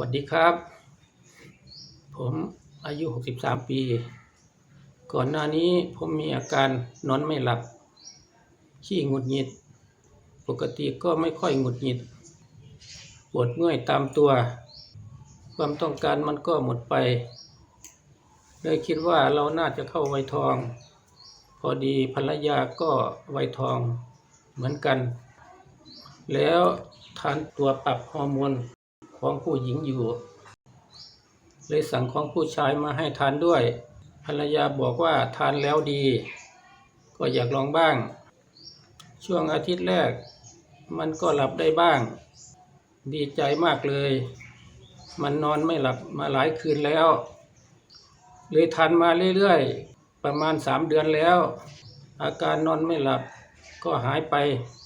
วัสดีครับ ผมอายุ 63 ปี ก่อนหน้านี้ผมมีอาการนอนไม่หลับ ขี้หงุดหงิด ปกติก็ไม่ค่อยหงุดหงิด ปวดเมื่อยตามตัว ความต้องการมันก็หมดไป เลยคิดว่าเราน่าจะเข้าวัยทอง พอดีภรรยาก็วัยทองเหมือนกัน แล้วทานตัวปรับฮอร์โมน ของผู้หญิงอยู่ เลยสั่งของผู้ชายมาให้ทานด้วย ภรรยาบอกว่าทานแล้วดี ก็อยากลองบ้าง ช่วงอาทิตย์แรก มันก็หลับได้บ้าง ดีใจมากเลย มันนอนไม่หลับมาหลายคืนแล้ว เลยทานมาเรื่อยๆ ประมาณสามเดือนแล้ว อาการนอนไม่หลับก็หายไป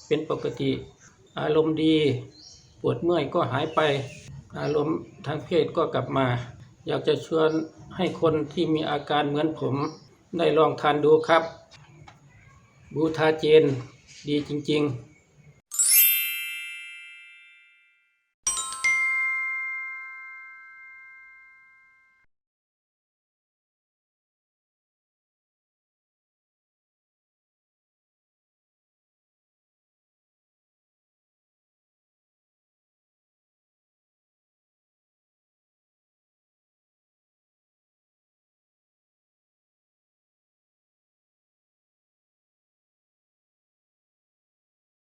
เป็นปกติ อารมณ์ดี ปวดเมื่อยก็หายไป อารมณ์ทางเพศก็กลับมา อยากจะชวนให้คนที่มีอาการเหมือนผม ได้ลองทานดูครับ บูทาเจนดีจริง ๆ